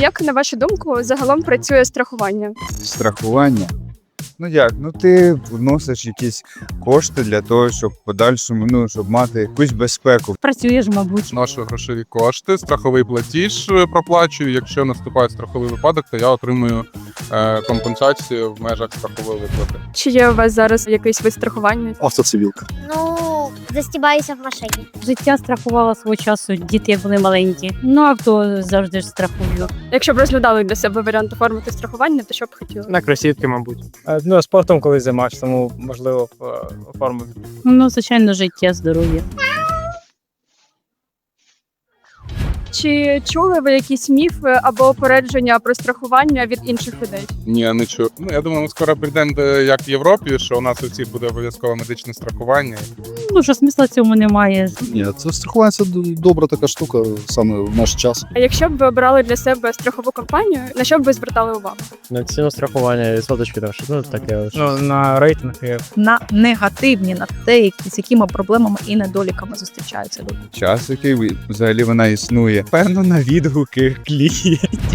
Як на вашу думку загалом працює страхування? Страхування. Ну як? Ну ти вносиш якісь кошти для того, щоб в подальшому, ну щоб мати якусь безпеку. Працюєш, мабуть. Ношу грошові кошти, страховий платіж е, проплачую. Якщо наступає страховий випадок, то я отримую е, компенсацію в межах страхової виплати. Чи є у вас зараз якийсь вид страхування? Автоцивілка. Ну, застібаюся в машині. Життя страхувала свого часу, діти були маленькі. Ну, а то завжди ж страхую. Якщо б розглядали для себе варіант оформити страхування, то що б хотіли? На кросівки, мабуть. Е, Ну, спортом колись займався, тому можливо е, оформив. Ну, звичайно, життя, здоров'я. Чи чули ви якісь міфи або попередження про страхування від інших людей? Ні, не чую. Ну я думаю, ми скоро прийдемо до як в Європі, що у нас у всіх буде обов'язково медичне страхування. Ну, що смисла цьому немає. Ні, це страхування це добра така штука саме в наш час. А якщо б ви обрали для себе страхову компанію, на що б ви звертали увагу? На ціну страхування відсоточки там, ну таке. Ну, на рейтинг на негативні, на те, які- з якими проблемами і недоліками зустрічаються люди. Час, який взагалі вона існує. Певно, на відгуки клієнтів.